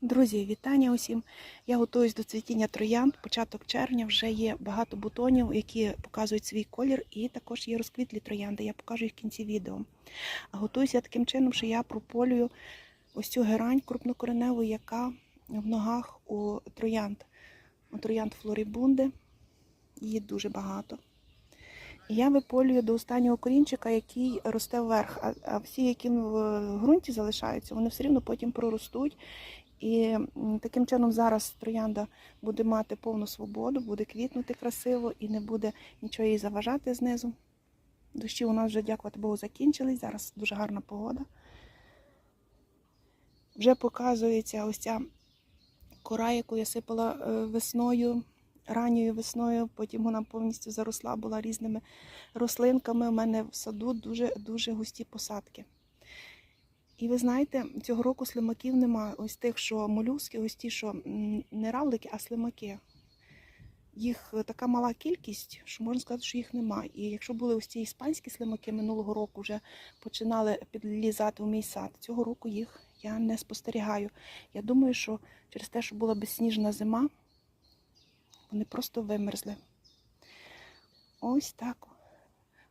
Друзі, вітання усім! Я готуюсь до цвітіння троянд. Початок червня вже є багато бутонів, які показують свій колір, і також є розквітлі троянди. Я покажу їх в кінці відео. А готуюся таким чином, що я прополюю ось цю герань крупнокореневу, яка в ногах у троянд. У троянд флорибунди. Її дуже багато. І я виполюю до останнього корінчика, який росте вверх. А всі, які в ґрунті залишаються, вони все рівно потім проростуть. І таким чином зараз троянда буде мати повну свободу, буде квітнути красиво і не буде нічого їй заважати знизу. Дощі у нас вже, дякувати Богу, закінчились. Зараз дуже гарна погода. Вже показується ось ця кора, яку я сипала е, весною, ранньою весною. Потім вона повністю заросла була різними рослинками. У мене в саду дуже дуже густі посадки. І ви знаєте, цього року слимаків нема. Ось тих, що молюски, ось ті, що не равлики, а слимаки. Їх е, така мала кількість, що можна сказати, що їх нема. І якщо були ось ці іспанські слимаки минулого року, вже починали підлізати в мій сад. Цього року їх я не спостерігаю. Я думаю, що через те, що була безсніжна зима, вони просто вимерзли. Ось так.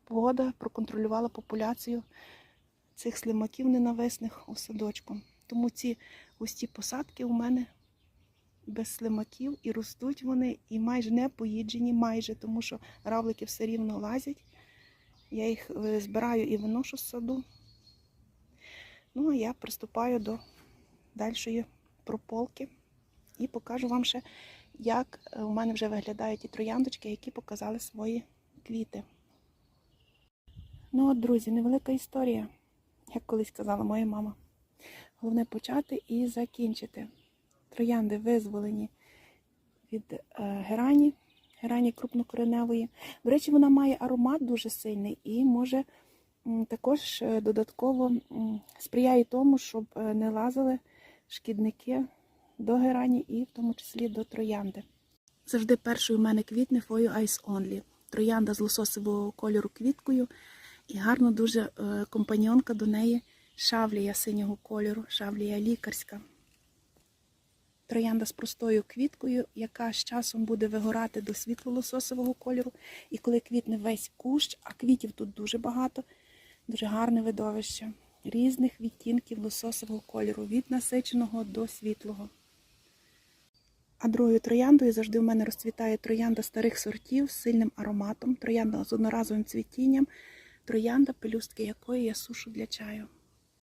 Погода проконтролювала популяцію цих слимаків ненависних у садочку. Тому ці густі посадки у мене без слимаків і ростуть вони, і майже не поїджені, майже, тому що равлики все рівно лазять. Я їх е, збираю і виношу з саду. Ну, а я приступаю до дальшої прополки і покажу вам ще, як е, у мене вже виглядають ті трояндочки, які показали свої квіти. Ну от, друзі, невелика історія як колись казала моя мама. Головне почати і закінчити. Троянди визволені від е, герані, герані крупнокореневої. До речі, вона має аромат дуже сильний і може також е, додатково сприяє тому, щоб е, не лазили шкідники до герані і в тому числі до троянди. Завжди першою у мене квітне For Ice Only. Троянда з лососового кольору квіткою. І гарно дуже е, компаньонка до неї шавлія синього кольору, шавлія лікарська. Троянда з простою квіткою, яка з часом буде вигорати до світло-лососового кольору. І коли квітне весь кущ, а квітів тут дуже багато, дуже гарне видовище. Різних відтінків лососового кольору, від насиченого до світлого. А другою трояндою завжди в мене розцвітає троянда старих сортів з сильним ароматом, троянда з одноразовим цвітінням, троянда, пелюстки якої я сушу для чаю.